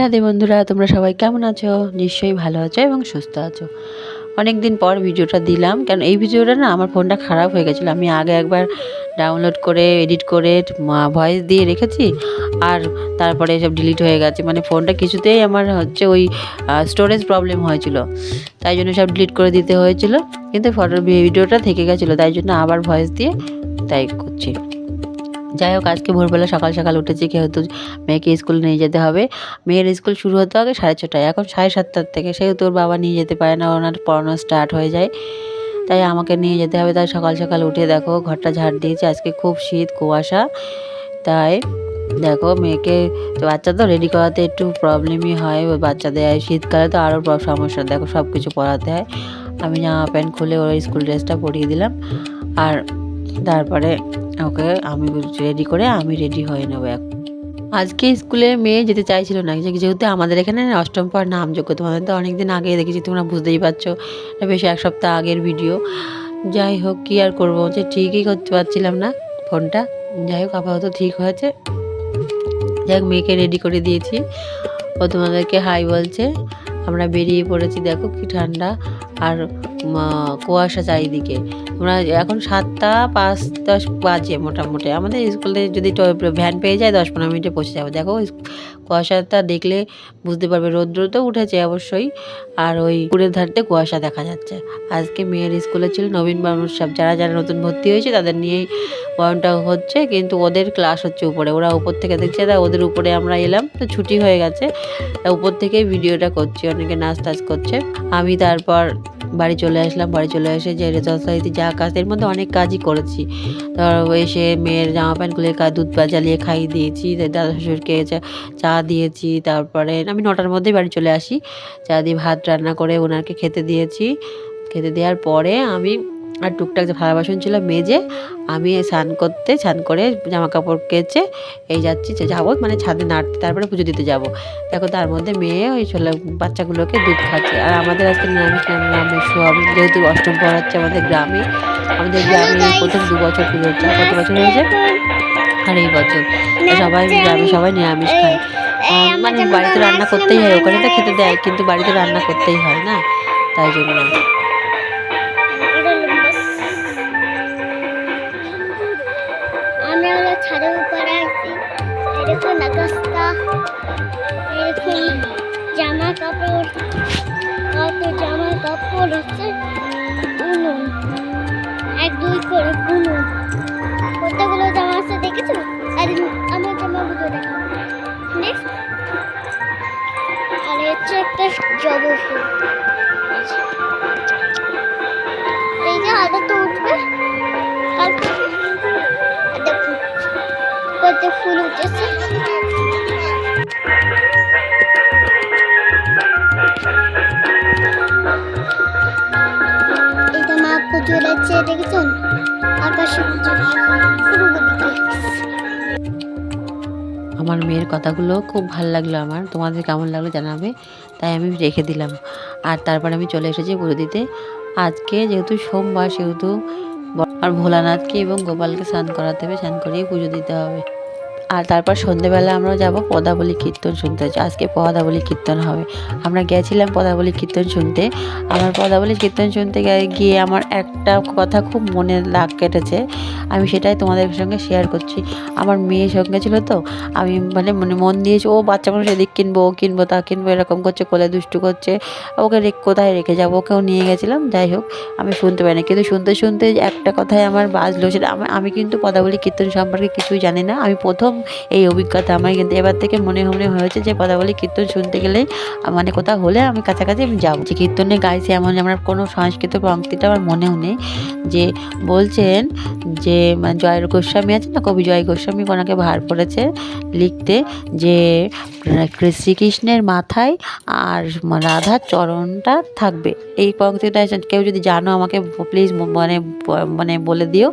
রাধে বন্ধুরা, তোমরা সবাই কেমন আছো? নিশ্চয়ই ভালো আছো এবং সুস্থ আছো। অনেক দিন পর ভিডিওটা দিলাম, কারণ এই ভিডিওটা না আমার ফোনটা খারাপ হয়ে গেছিল। আমি আগে একবার ডাউনলোড করে এডিট করে ভয়েস দিয়ে রেখেছি, আর তারপরে সব ডিলিট হয়ে গেছে। মানে ফোনটা কিছুতেই আমার হচ্ছে ওই স্টোরেজ প্রবলেম হয়েছিল। তাই জন্য সব ডিলিট করে দিতে হয়েছিল। কিন্তু ফটোর ভিডিওটা থেকে গেছিল, তাই জন্য আবার ভয়েস দিয়ে তাই করছি। যাই হোক, আজকে ভোরবেলা সকাল সকাল উঠেছি, যেহেতু মেয়েকে স্কুলে নিয়ে যেতে হবে। মেয়ের স্কুল শুরু হতে আগে সাড়ে ছটায়, এখন সাড়ে সাতটার থেকে। সেহেতু ওর বাবা নিয়ে যেতে পারে না, ওনার পড়ানো স্টার্ট হয়ে যায়। তাই আমাকে নিয়ে যেতে হবে। তাই সকাল সকাল উঠে দেখো, ঘরটা ঝাড় দিয়েছি। আজকে খুব শীত, কুয়াশা। তাই দেখো, মেয়েকে তো বাচ্চা তো রেডি করাতে একটু প্রবলেমই হয়। বাচ্চাদের শীতকালে তো আরও সমস্যা। দেখো সব কিছু পড়াতে হয়। আমি জামা প্যান্ট খুলে ওর স্কুল ড্রেসটা পরিয়ে দিলাম। আর তারপরে ওকে আমি রেডি করে আমি রেডি হয়ে নেব এখন। আজকে স্কুলে মেয়ে যেতে চাইছিল না যেহেতু আমাদের এখানে অষ্টম পর নামযোগ্য তোমাদের তো অনেক দিন আগে দেখেছি, তোমরা বুঝতেই পারছ, বেশ এক সপ্তাহ আগের ভিডিও যাই হোক, কী আর করব, যে ঠিকই করতে পারছিলাম না ফোনটা। যাই হোক, আপাতত ঠিক হয়েছে। যাই হোক, মেয়েকে রেডি করে দিয়েছি। ও তোমাদেরকে হাই বলছে। আমরা বেরিয়ে পড়েছি, দেখো কি ঠান্ডা। আর কুয়াশা চারিদিকে। আমরা এখন সাতটা পাঁচ দশ বাজে মোটামুটি। আমাদের স্কুলে যদি ভ্যান পেয়ে যায়, দশ পনেরো মিনিটে পৌঁছে যাব। দেখো কুয়াশাটা দেখলে বুঝতে পারবে রৌদ্র তো উঠেছে অবশ্যই। আর ওই পুরের ধারতে কুয়াশা দেখা যাচ্ছে। আজকে মেয়ের স্কুলে ছিল নবীন বরণ উৎসব যারা যারা নতুন ভর্তি হয়েছে, তাদের নিয়েই বরণটা হচ্ছে। কিন্তু ওদের ক্লাস হচ্ছে উপরে। ওরা উপর থেকে দেখছে, তা ওদের উপরে আমরা এলাম, তো ছুটি হয়ে গেছে। তা উপর থেকেই ভিডিওটা করছি। অনেকে নাচ টাচ করছে। আমি তারপর বাড়ি চলে আসলাম। বাড়ি চলে এসে যে যথারীতি যা কাজ, এর মধ্যে অনেক কাজই করেছি। ধর এসে মেয়ের জামা প্যান্ট খুলে দুধ পা জ্বালিয়ে খাইয়ে দিয়েছি। দাদা শ্বশুরকে চা- চা দিয়েছি তারপরে আমি নটার মধ্যেই বাড়ি চলে আসি। চা দিয়ে ভাত রান্না করে ওনাকে খেতে দিয়েছি। খেতে দেওয়ার পরে আমি আর টুকটাক যে থালা বাসন ছিল মেজে আমি স্নান করতে স্নান করে জামা কাপড় কেচে এই যাচ্ছি যে যাব মানে ছাদে নাড়তে তারপরে পুজো দিতে যাব। দেখো তার মধ্যে মেয়ে ওই ছোলা বাচ্চাগুলোকে দুধ খাচ্ছে। আর আমাদের আজকে নিরামিষ নিরামিষ সোয়াবিন যেহেতু অষ্টম পড়াচ্ছে আমাদের গ্রামে। আমাদের গ্রামে প্রথম দু বছর পুজো হচ্ছে কত বছর হয়েছে? আর এই বছর। সবাই গ্রামে সবাই নিরামিষ খায়। মানে বাড়িতে রান্না করতেই হয় ওখানে তো খেতে দেয় কিন্তু বাড়িতে রান্না করতেই হয়। না তাই জন্য। আমরা হলো ছাদের উপরে আছি এরকম আকাশটা এরকম জামা কাপড় কত জামা কাপড় হচ্ছে উনুন এক দুই করে উনুন কতগুলো জামা আছে দেখেছ? আর আমার জামাগুলো দেখো। নেক্সট আর হচ্ছে একটা জব ফুল এই যে আদা তো উঠবে। কত ফুল উঠেছে। এটা মা পুজো লাগছে দেখেছেন? আকাশে পুজো আমার মেয়ের কথাগুলো খুব ভালো লাগল আমার। তোমাদের কেমন লাগল জানাবে, তাই আমি রেখে দিলাম। আর তারপর আমি চলে এসেছি পুজো দিতে। আজকে যেহেতু সোমবার, সেহেতু আর ভোলানাথকে এবং গোপালকে স্নান করাতে হবে, স্নান করিয়ে পুজো দিতে হবে। আর তারপর সন্ধেবেলা আমরা যাব পদাবলী কীর্তন শুনতে। আজকে পদাবলী কীর্তন হবে। আমরা গেছিলাম পদাবলী কীর্তন শুনতে। আমার পদাবলী কীর্তন শুনতে গিয়ে আমার একটা কথা খুব মনে লাগ কেটেছে। আমি সেটাই তোমাদের সঙ্গে শেয়ার করছি। আমার মেয়ের সঙ্গে ছিল তো, আমি মানে মনে মন দিয়েছি, ও বাচ্চা মানুষ এদিক কিনবো, ও কিনবো, তা কিনবো, এরকম করছে, কোলে দুষ্টু করছে। ওকে কোথায় রেখে যাব? ওকেও নিয়ে গেছিলাম, যাই হোক, আমি শুনতে পাই না। কিন্তু শুনতে শুনতে একটা কথাই আমার বাজলো সেটা আমি কিন্তু পদাবলী কীর্তন সম্পর্কে কিছুই জানি না। আমি প্রথম এই অভিজ্ঞতা আমার। কিন্তু এবার থেকে মনে মনে হয়েছে যে পদাবলী কীর্তন শুনতে গেলে মানে কোথাও হলে আমি কাছাকাছি আমি যাব। যে কীর্তনে গাইছে এমন আমার কোনো সংস্কৃত পঙ্ক্তিটা আমার মনেও নেই। যে বলছেন যে মানে জয় গোস্বামী আছে না, কবি জয় গোস্বামী, ওনাকে ভার করেছে লিখতে যে শ্রীকৃষ্ণের মাথায় আর রাধার চরণটা থাকবে। এই পঙ্ক্তিটা কেউ যদি জানো আমাকে প্লিজ মানে মানে বলে দিও।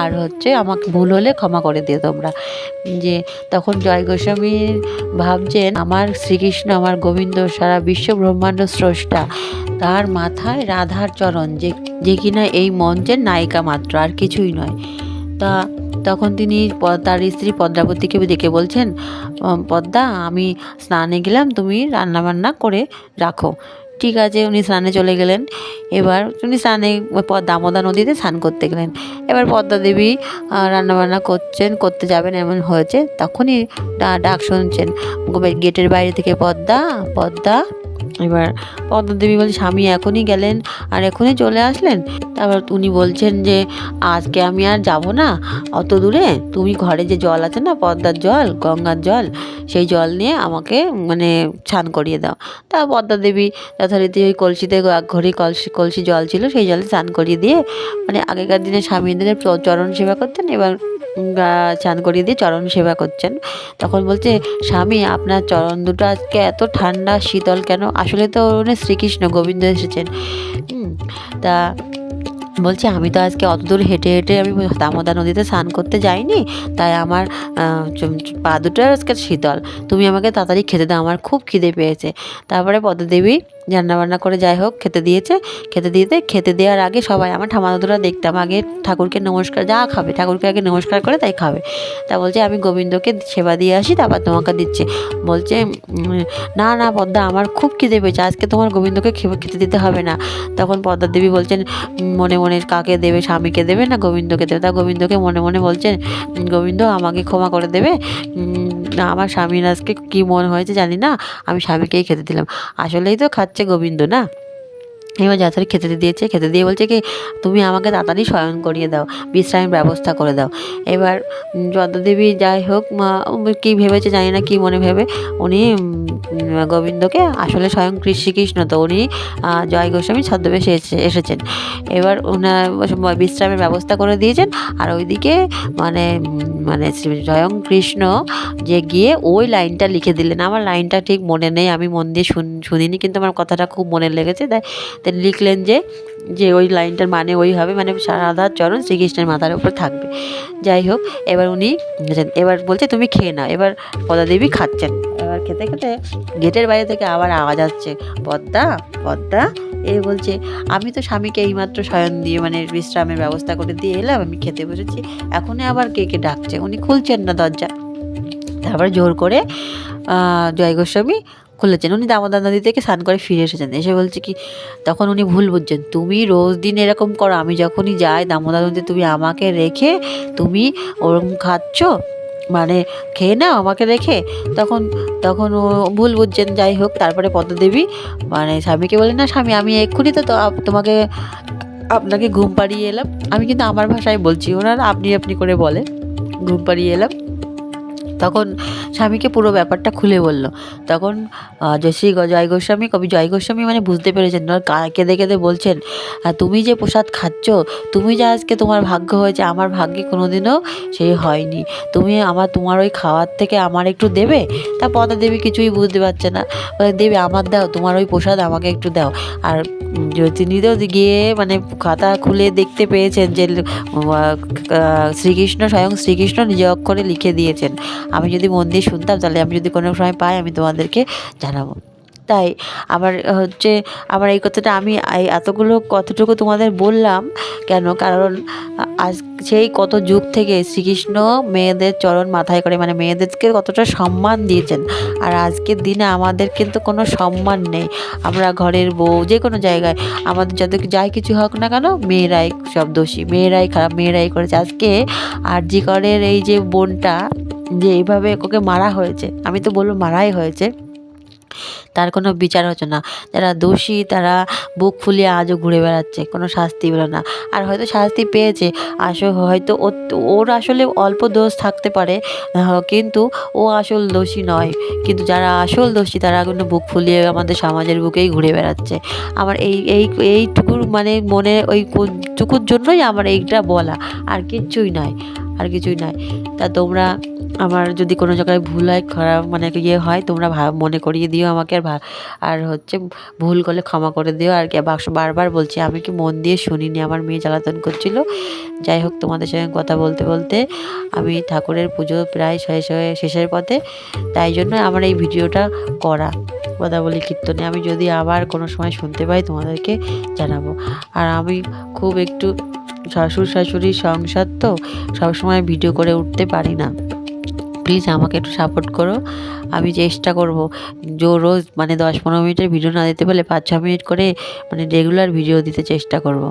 আর হচ্ছে আমাকে ভুল হলে ক্ষমা করে দিও তোমরা। যে তখন জয় গোস্বামী ভাবছেন, আমার শ্রীকৃষ্ণ, আমার গোবিন্দ, সারা বিশ্ব ব্রহ্মাণ্ড স্রষ্টা। তার মাথায় রাধার চরণ, যে যে কিনা এই মঞ্চের নায়িকা মাত্র, আর কিছুই নয়। তা তখন তিনি তার স্ত্রী পদ্মাবতীকে ডেকে বলছেন পদ্মা, আমি স্নানে গেলাম, তুমি রান্নাবান্না করে রাখো। ঠিক আছে, উনি স্নানে চলে গেলেন। এবার উনি স্নানে দামোদা নদীতে স্নান করতে গেলেন। এবার পদ্মা দেবী রান্নাবান্না করছেন, করতে যাবেন এমন হয়েছে, তখনই ডাক শুনছেন। গেটের বাইরে থেকে পদ্মা পদ্মা। এবার পদ্মা দেবী বলছে, স্বামী এখনই গেলেন আর এখনই চলে আসলেন? তারপর উনি বলছেন যে, আজকে আমি আর যাব না, অত দূরে। তুমি ঘরে যে জল আছে না, পদ্মার জল, গঙ্গার জল, সেই জল নিয়ে আমাকে মানে স্নান করিয়ে দাও। তা পদ্মা দেবী যথারীতি ওই কলসিতে এক ঘড়ি কলসি কলসি জল ছিল, সেই জলে স্নান করিয়ে দিয়ে মানে আগেকার দিনে স্বামীদের চরণ সেবা করতেন, এবার স্নান করিয়ে দিয়ে চরণ সেবা করছেন। তখন বলছে, স্বামী, আপনার চরণ দুটো আজকে এত ঠান্ডা, শীতল কেন? আসলে তো উনি শ্রীকৃষ্ণ, গোবিন্দ এসেছেন। তা বলছি, আমি তো আজকে অত দূর হেঁটে হেঁটে আমি দামোদা নদীতে স্নান করতে যাইনি, তাই আমার পা দুটো আজকে শীতল। তুমি আমাকে তাড়াতাড়ি খেতে দাও, আমার খুব খিদে পেয়েছে। তারপরে পদ্মদেবী রান্নাবান্না করে যাই হোক, খেতে দিয়েছে। খেতে দিতে, খেতে দেওয়ার আগে সবাই আমার ঠামাদুরা দেখতাম আগে ঠাকুরকে নমস্কার, যা খাবে, ঠাকুরকে আগে নমস্কার করে তাই খাবে। তা বলছে, আমি গোবিন্দকে সেবা দিয়ে আসি, তারপর তোমাকে দিচ্ছে। বলছে না না, পদ্মা, আমার খুব খিদে পেয়েছে, আজকে তোমার গোবিন্দকে খেতে দিতে হবে না। তখন পদ্মা দেবী বলছেন, মনে মনে কাকে দেবে, স্বামীকে দেবে না গোবিন্দকে দেবে? তা গোবিন্দকে মনে মনে বলছেন, গোবিন্দ, আমাকে ক্ষমা করে দেবে? আমার স্বামীর আজকে কী মন হয়েছে জানি না, আমি স্বামীকেই খেতে দিলাম। আসলেই তো খাচ্ছে। গোবিন্দ না এবার যথারী খেতে দিয়েছে খেতে দিয়ে বলছে কি তুমি আমাকে তাড়াতাড়ি শয়ন করিয়ে দাও বিশ্রামের ব্যবস্থা করে দাও। এবার উম, যদ্দেবী যাই হোক কী ভেবেছে জানি না কী মনে ভেবে উনি গোবিন্দকে আসলে স্বয়ং শ্রীকৃষ্ণ তো উনি জয় গোস্বামী ছদ্মবেশে এসে- এসেছেন। এবার ওনার বিশ্রামের ব্যবস্থা করে দিয়েছেন আর ওইদিকে মানে মানে স্বয়ং কৃষ্ণ যে গিয়ে ওই লাইনটা লিখে দিলেন। আমার লাইনটা ঠিক মনে নেই আমি মন দিয়ে শুন- শুনিনি কিন্তু আমার কথাটা খুব মনে লেগেছে তাই তাই লিখলেন যে যে ওই লাইনটার মানে ওই হবে মানে রাধার চরণ শ্রীকৃষ্ণের মাথার উপর থাকবে। যাই হোক, এবার উনি এবার বলছে, তুমি খেয়ে নাও। এবার পদাদেবী খাচ্ছেন। এবার খেতে খেতে গেটের বাইরে থেকে আবার আওয়াজ আসছে, পদ্মা পদ্মা। এ বলছে, আমি তো স্বামীকে এইমাত্র শয়ন দিয়ে মানে বিশ্রামের ব্যবস্থা করে দিয়ে এলাম, আমি খেতে বসেছি। এখনই আবার কে কে ডাকছে? উনি খুলছেন না দরজা। তারপরে জোর করে জয় গোস্বামী খুলেছেন। উনি দামোদর নদী থেকে স্নান করে ফিরে এসেছেন। এসে বলছে কি, তখন উনি ভুল বুঝছেন। তুমি রোজ দিন এরকম করো, আমি যখনই যাই দামোদর নদী তুমি আমাকে রেখে, তুমি ওরকম খাচ্ছ মানে খেয়ে নাও আমাকে রেখে, তখন তখন ও ভুল বুঝছেন। যাই হোক, তারপরে পদ্মদেবী মানে স্বামীকে বলে না স্বামী, আমি এক্ষুনি তো তোমাকে, আপনাকে ঘুম পাড়িয়ে এলাম। আমি কিন্তু আমার ভাষায় বলছি, ওনারা আপনি আপনি করে বলে ঘুম পাড়িয়ে এলাম। তখন স্বামীকে পুরো ব্যাপারটা খুলে বলল। তখন আহ, যে শ্রী গ- জয় গোস্বামী কবি জয় গোস্বামী মানে বুঝতে পেরেছেন কেঁদে কেঁদে বলছেন "আর তুমি যে প্রসাদ খাচ্ছ তুমি যে আজকে তোমার ভাগ্য হয়েছে আমার ভাগ্যে কোনোদিনও সেই হয়নি। তুমি আমার তোমার ওই খাওয়ার থেকে আমার একটু দেবে? তা পদা দেবী কিছুই বুঝতে পারছে না। দেবে আমার দাও তোমার ওই প্রসাদ আমাকে একটু দাও। আর যে গিয়ে মানে খাতা খুলে দেখতে পেয়েছেন যে শ্রীকৃষ্ণ স্বয়ং শ্রীকৃষ্ণ নিজ অক্ষরে লিখে দিয়েছেন। আমি যদি মন দিয়ে শুনতাম, তাহলে আমি যদি কোনো সময় পাই, আমি তোমাদেরকে জানাব। তাই আমার হচ্ছে, আমার এই কথাটা আমি এতগুলো কতটুকু তোমাদের বললাম কেন? কারণ আজ সেই কত যুগ থেকে শ্রীকৃষ্ণ মেয়েদের চরণ মাথায় করে মানে মেয়েদেরকে কতটা সম্মান দিয়েছেন। আর আজকের দিনে আমাদের কিন্তু কোনো সম্মান নেই। আমরা ঘরের বউ, যে কোনো জায়গায়, আমাদের যত যাই কিছু হোক না কেন, মেয়েরাই সব দোষী, মেয়েরাই খারাপ, মেয়েরাই করেছে। আজকে আর জি করের এই যে বোনটা যে এইভাবে ওকে মারা হয়েছে, আমি তো বলব মারাই হয়েছে, তার কোনো বিচার হচ্ছে না। যারা দোষী, তারা বুক ফুলিয়ে আজও ঘুরে বেড়াচ্ছে, কোনো শাস্তি পেল না। আর হয়তো শাস্তি পেয়েছে আসলে হয়তো ওর- আসলে অল্প দোষ থাকতে পারে কিন্তু ও আসল দোষী নয়। কিন্তু যারা আসল দোষী, তারা কিন্তু বুক ফুলিয়ে আমাদের সমাজের বুকেই ঘুরে বেড়াচ্ছে। আমার এই এই, এইটুকুর মানে মনে ওই টুকুর জন্যই আমার এইটা বলা। আর কিচ্ছুই নয়, আর কিছুই নয়। তা তোমরা আমার যদি কোনো জায়গায় ভুল হয়, খারাপ মানে ইয়ে হয়, তোমরা মনে করিয়ে দিও আমাকে আর আর হচ্ছে ভুল করলে ক্ষমা করে দিও। আর কি বারবার বলছি, আমি কি মন দিয়ে শুনিনি, আমার মেয়ে জ্বালাতন করছিল। যাই হোক, তোমাদের সঙ্গে কথা বলতে বলতে আমি ঠাকুরের পুজো প্রায় শেষ হয়ে, শেষের পথে। তাই জন্য আমার এই ভিডিওটা করা, কথা বলি, কীর্তনে। আমি যদি আবার কোনো সময় শুনতে পাই, তোমাদেরকে জানাব। আর আমি খুব একটু শ্বশুর শাশুড়ির সংসার তো সবসময় ভিডিও করে উঠতে পারি না। প্লিজ আমাকে একটু সাপোর্ট করো। আমি চেষ্টা করব যে রোজ মানে দশ পনেরো মিনিটের ভিডিও না দিতে পারলে পাঁচ ছ মিনিট করে মানে রেগুলার ভিডিও দিতে চেষ্টা করব।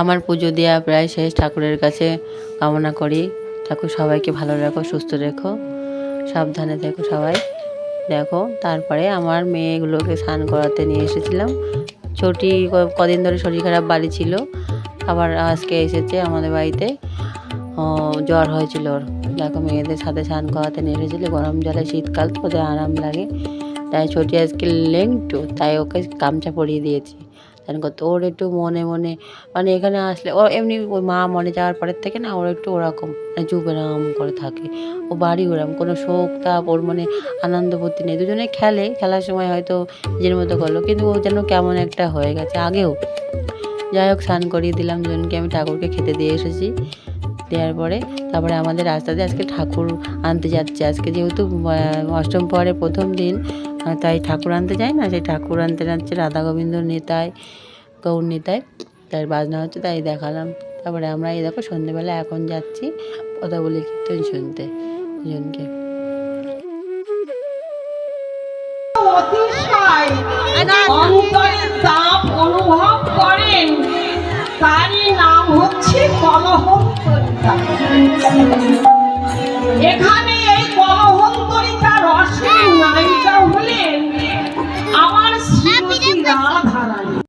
আমার পুজো দেওয়া প্রায় শেষ। ঠাকুরের কাছে কামনা করি। ঠাকুর সবাইকে ভালো রাখো, সুস্থ রেখো, সাবধানে থেকো সবাই। দেখো, তারপরে আমার মেয়েগুলোকে স্নান করাতে নিয়ে এসেছিলাম। ছোটি কদিন ধরে শরীর খারাপ, বাড়ি ছিল। আবার আজকে এসেছে আমাদের বাড়িতে। জ্বর হয়েছিল ওর। দেখো, মেয়েদের সাথে স্নান করাতে নিয়ে এসেছিল। গরম জলে শীতকাল, ওদের আরাম লাগে। তাই ছোটি আজকে লেংটু, তাই ওকে গামছা পরিয়ে দিয়েছি। স্নান কত, ওর একটু মনে মনে মানে এখানে আসলে ও এমনি ওর মা মনে যাওয়ার পরের থেকে না ওর একটু ওরকম মানে এরকম করে থাকে। ও বাড়ি ওরকম, কোনো শোক তাপ, ওর মনে আনন্দ ফুর্তি নেই। দুজনে খেলে, খেলার সময় হয়তো নিজের মতো করল, কিন্তু ও যেন কেমন একটা হয়ে গেছে আগেও। যাই হোক, স্নান করিয়ে দিলাম দুজনকে, আমি ঠাকুরকে খেতে দিয়ে এসেছি। দেওয়ার পরে তারপরে আমাদের রাস্তাতে আজকে ঠাকুর আনতে যাচ্ছে। আজকে যেহেতু অষ্টম পরে প্রথম দিন তাই ঠাকুর আনতে যায় না। সেই ঠাকুর আনতে যাচ্ছে রাধা গোবিন্দ নেতায়, গৌর নেতায় তাই বাজনা হচ্ছে তাই দেখালাম। তারপরে আমরা এই দেখো সন্ধেবেলা এখন যাচ্ছি কথা বলি কীর্তন শুনতে তাপ অনুভব করেন। তারই নাম হচ্ছে কলহ। এখানে এই কলহন্তরিতা রসের নায়িকা আমার শ্রীমতী রাধা